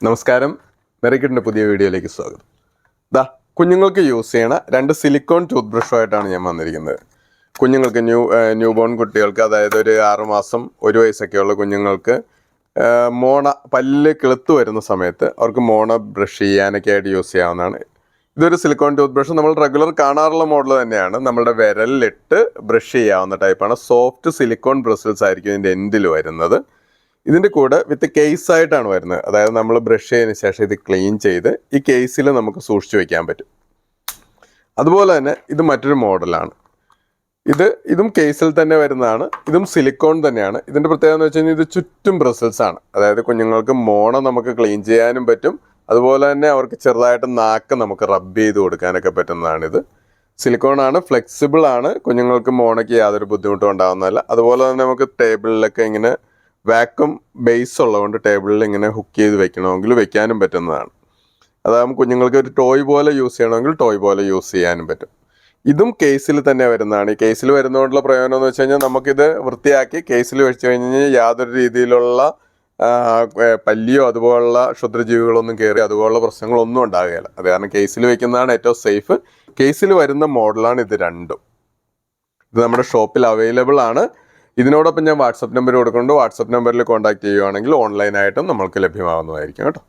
നമസ്കാരം. മെറിക്കിട്ടിന്റെ പുതിയ വീഡിയോയിലേക്ക് സ്വാഗതം. ദാ കുഞ്ഞുങ്ങൾക്ക് യൂസ് ചെയ്യണ രണ്ട് സിലിക്കോൺ ടൂത്ത് ബ്രഷുമായിട്ടാണ് ഞാൻ വന്നിരിക്കുന്നത്. കുഞ്ഞുങ്ങൾക്ക് ന്യൂ ന്യൂ ബോൺ കുട്ടികൾക്ക് അതായത് ഒരു ആറുമാസം ഒരു വയസ്സൊക്കെയുള്ള കുഞ്ഞുങ്ങൾക്ക് മോണ പല്ല് കിളുത്ത് വരുന്ന സമയത്ത് അവർക്ക് മോണ ബ്രഷ് ചെയ്യാനൊക്കെ ആയിട്ട് യൂസ് ചെയ്യാവുന്നതാണ്. ഇതൊരു സിലിക്കോൺ ടൂത്ത് ബ്രഷ് നമ്മൾ റെഗുലർ കാണാറുള്ള മോഡൽ തന്നെയാണ്. നമ്മുടെ വിരലിലിട്ട് ബ്രഷ് ചെയ്യാവുന്ന ടൈപ്പാണ്. സോഫ്റ്റ് സിലിക്കോൺ ബ്രസിൽസ് ആയിരിക്കും ഇതിന്റെ എൻഡിൽ വരുന്നത്. ഇതിന്റെ കൂടെ വിത്ത് കേസ് ആയിട്ടാണ് വരുന്നത്. അതായത് നമ്മൾ ബ്രഷ് ചെയ്തതിന് ശേഷം ഇത് ക്ലീൻ ചെയ്ത് ഈ കേസിൽ നമുക്ക് സൂക്ഷിച്ചു വയ്ക്കാൻ പറ്റും. അതുപോലെ തന്നെ ഇത് മറ്റൊരു മോഡലാണ് ഇത് ഇതും കേസിൽ തന്നെ വരുന്നതാണ്. ഇതും സിലിക്കോൺ തന്നെയാണ്. ഇതിന്റെ പ്രത്യേകത എന്ന് വെച്ച് കഴിഞ്ഞാൽ ഇത് ചുറ്റും ബ്രസൽസ് ആണ്. അതായത് കുഞ്ഞുങ്ങൾക്ക് മോണ നമുക്ക് ക്ലീൻ ചെയ്യാനും പറ്റും. അതുപോലെ തന്നെ അവർക്ക് ചെറുതായിട്ട് നാക്ക് നമുക്ക് റബ്ബ് ചെയ്ത് കൊടുക്കാനൊക്കെ പറ്റുന്നതാണിത്. സിലിക്കോൺ ആണ് ഫ്ലെക്സിബിൾ ആണ്. കുഞ്ഞുങ്ങൾക്ക് മോണയ്ക്ക് യാതൊരു ബുദ്ധിമുട്ടും ഉണ്ടാകുന്നതല്ല അതുപോലെ തന്നെ നമുക്ക് ടേബിളിലൊക്കെ ഇങ്ങനെ വാക്വം ബേസ് ഉള്ളതുകൊണ്ട് ടേബിളിൽ ഇങ്ങനെ ഹുക്ക് ചെയ്ത് വെക്കണമെങ്കിൽ വെക്കാനും പറ്റുന്നതാണ്. അതാകുമ്പോൾ കുഞ്ഞുങ്ങൾക്ക് ഒരു ടോയ് പോലെ യൂസ് ചെയ്യണമെങ്കിൽ ടോയ് പോലെ യൂസ് ചെയ്യാനും പറ്റും. ഇതും കേസിൽ തന്നെ വരുന്നതാണ്. ഈ കേസിൽ വരുന്നതുകൊണ്ടുള്ള പ്രയോജനം എന്ന് വെച്ച് കഴിഞ്ഞാൽ നമുക്കിത് വൃത്തിയാക്കി കേസിൽ വെച്ച് കഴിഞ്ഞാൽ യാതൊരു രീതിയിലുള്ള പല്ലിയോ അതുപോലുള്ള ക്ഷുദ്രജീവികളൊന്നും കയറി അതുപോലുള്ള പ്രശ്നങ്ങളൊന്നും ഉണ്ടാകുകയില്ല. അത് കാരണം കേസിൽ വെക്കുന്നതാണ് ഏറ്റവും സേഫ് കേസിൽ വരുന്ന മോഡലാണ് ഇത് രണ്ടും. ഇത് നമ്മുടെ ഷോപ്പിൽ അവൈലബിൾ ആണ്. ഇതിനോടൊപ്പം ഞാൻ വാട്സപ്പ് നമ്പർ കൊടുക്കുന്നുണ്ട്. വാട്സപ്പ് നമ്പറിൽ കോൺടാക്ട് ചെയ്യുവാണെങ്കിൽ ഓൺലൈനായിട്ടും നമ്മൾക്ക് ലഭ്യമാകുന്നതായിരിക്കും കേട്ടോ.